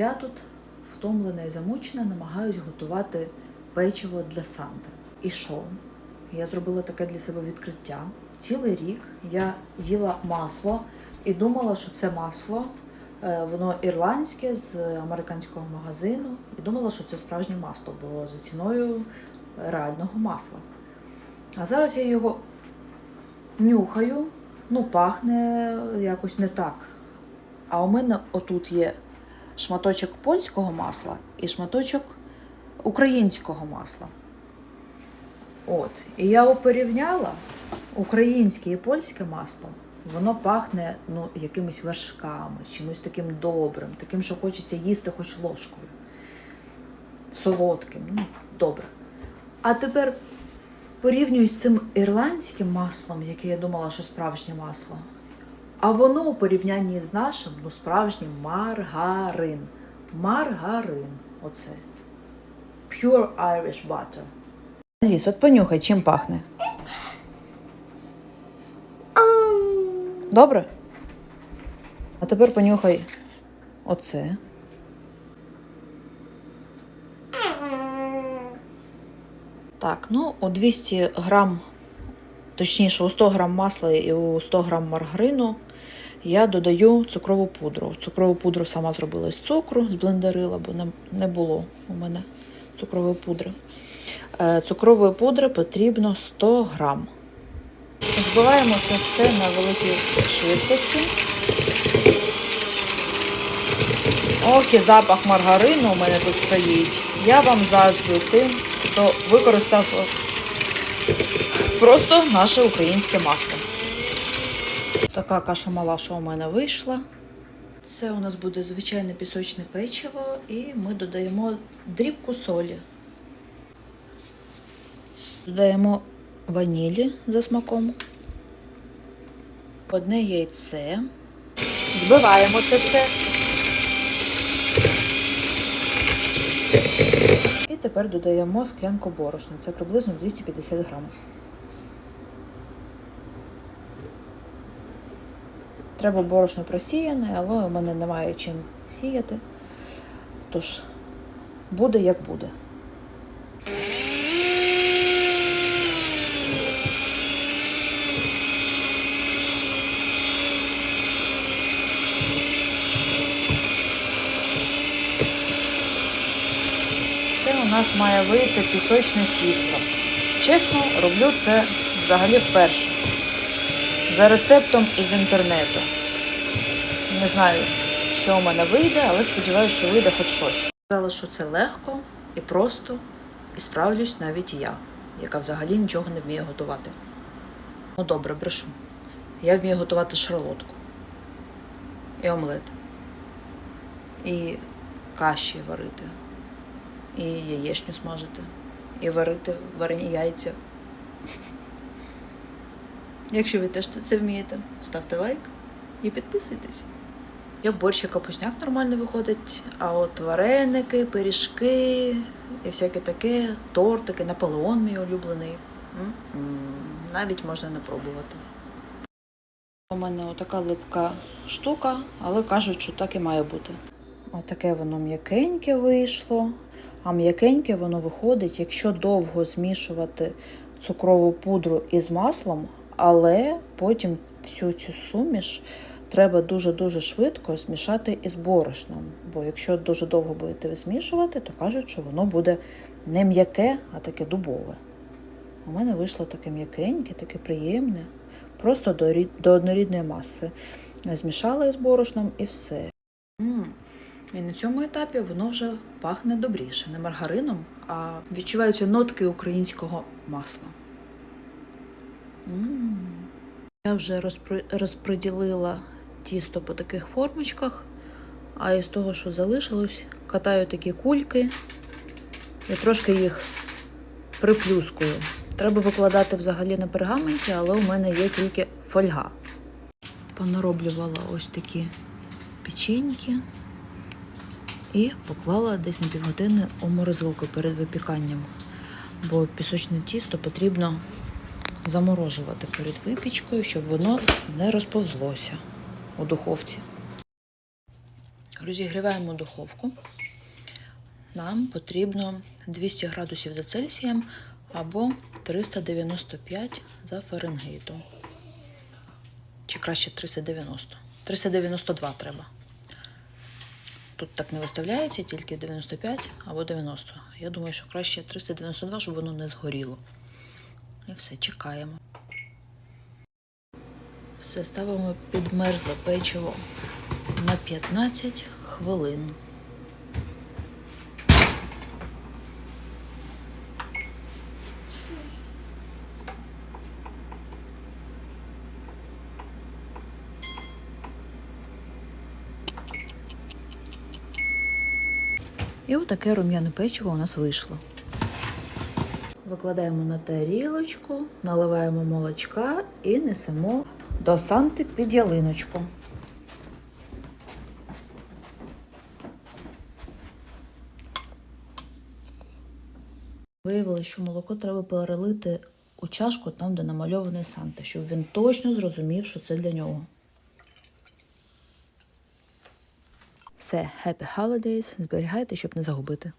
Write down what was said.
Я тут втомлена і замучена, намагаюсь готувати печиво для Санти. І що? Я зробила таке для себе відкриття. Цілий рік я їла масло і думала, що це масло, е, воно ірландське з американського магазину, і думала, що це справжнє масло, бо за ціною реального масла. А зараз я його нюхаю, ну, пахне якось не так. А у мене отут є шматочок польського масла і шматочок українського масла. От. І я порівняла українське і польське масло. Воно пахне ну, якимись вершками, чимось таким добрим, таким, що хочеться їсти хоч ложкою. Солодким, ну, добре. А тепер порівнюю з цим ірландським маслом, яке я думала, що справжнє масло. А воно у порівнянні з нашим, ну, справжнім маргарин. Маргарин. Оце. Pure Irish butter. Ліс, от понюхай, чим пахне. Добре? А тепер понюхай оце. Так, ну у 200 грам, точніше, у 100 грам масла і у 100 грам маргарину я додаю цукрову пудру. Цукрову пудру сама зробила з цукру, зблендерила, бо не, не було у мене цукрової пудри. Е, Цукрової пудри потрібно 100 грам. Збиваємо це все на великій швидкості. Ох, і запах маргарину у мене тут стоїть. Я вам заздрю тим, хто використав просто наше українське масло. Така каша мала, що у мене вийшла. Це у нас буде звичайне пісочне печиво, і ми додаємо дрібку солі. Додаємо ванілі за смаком. Одне яйце. Збиваємо це все. І тепер додаємо склянку борошна. Це приблизно 250 грамів. Треба борошно просіяне, але у мене немає чим сіяти. Тож буде як буде. Це у нас має вийти пісочне тісто. Чесно, роблю це взагалі вперше. За рецептом із інтернету. Не знаю, що у мене вийде, але сподіваюся, що вийде хоч щось. Сказала, що це легко і просто, і справлюсь навіть я, яка взагалі нічого не вміє готувати. Ну добре, брешу. Я вмію готувати шарлотку. І омлет. І каші варити. І яєчню смажити. І варити варені яйця. Якщо ви теж це вмієте, ставте лайк і підписуйтесь. Я борщ і капусняк нормально виходить, а от вареники, пиріжки і всяке таке, тортики, Наполеон мій улюблений. Навіть можна не пробувати. У мене отака липка штука, але кажуть, що так і має бути. Отаке воно м'якеньке вийшло. А м'якеньке воно виходить, якщо довго змішувати цукрову пудру із маслом, але потім всю цю суміш треба дуже-дуже швидко змішати із борошном. Бо якщо дуже довго будете змішувати, то кажуть, що воно буде не м'яке, а таке дубове. У мене вийшло таке м'якеньке, таке приємне, просто до, рід- до однорідної маси. Змішала із борошном і все. м І на цьому етапі воно вже пахне добріше. Не маргарином, а відчуваються нотки українського масла. Я вже розподілила тісто по таких формочках, а із того, що залишилось, катаю такі кульки і трошки їх приплюскую. Треба викладати взагалі на пергаменті, але у мене є тільки фольга. Понароблювала ось такі печеньки і поклала десь на півгодини у морозилку перед випіканням, бо пісочне тісто потрібно заморожувати перед випічкою, щоб воно не розповзлося у духовці. Розігріваємо духовку. Нам потрібно 200 градусів за Цельсієм або 395 за Фаренгейтом. Чи краще 390. 392 треба. Тут так не виставляється, тільки 95 або 90. Я думаю, що краще 392, щоб воно не згоріло. І все, чекаємо. Все, ставимо підмерзле печиво на 15 хвилин. І отаке рум'яне печиво у нас вийшло. Викладаємо на тарілочку, наливаємо молочка і несемо до Санти під ялиночку. Виявилося, що молоко треба перелити у чашку там, де намальований Санта, щоб він точно зрозумів, що це для нього. Все, Happy Holidays, зберігайте, щоб не загубити.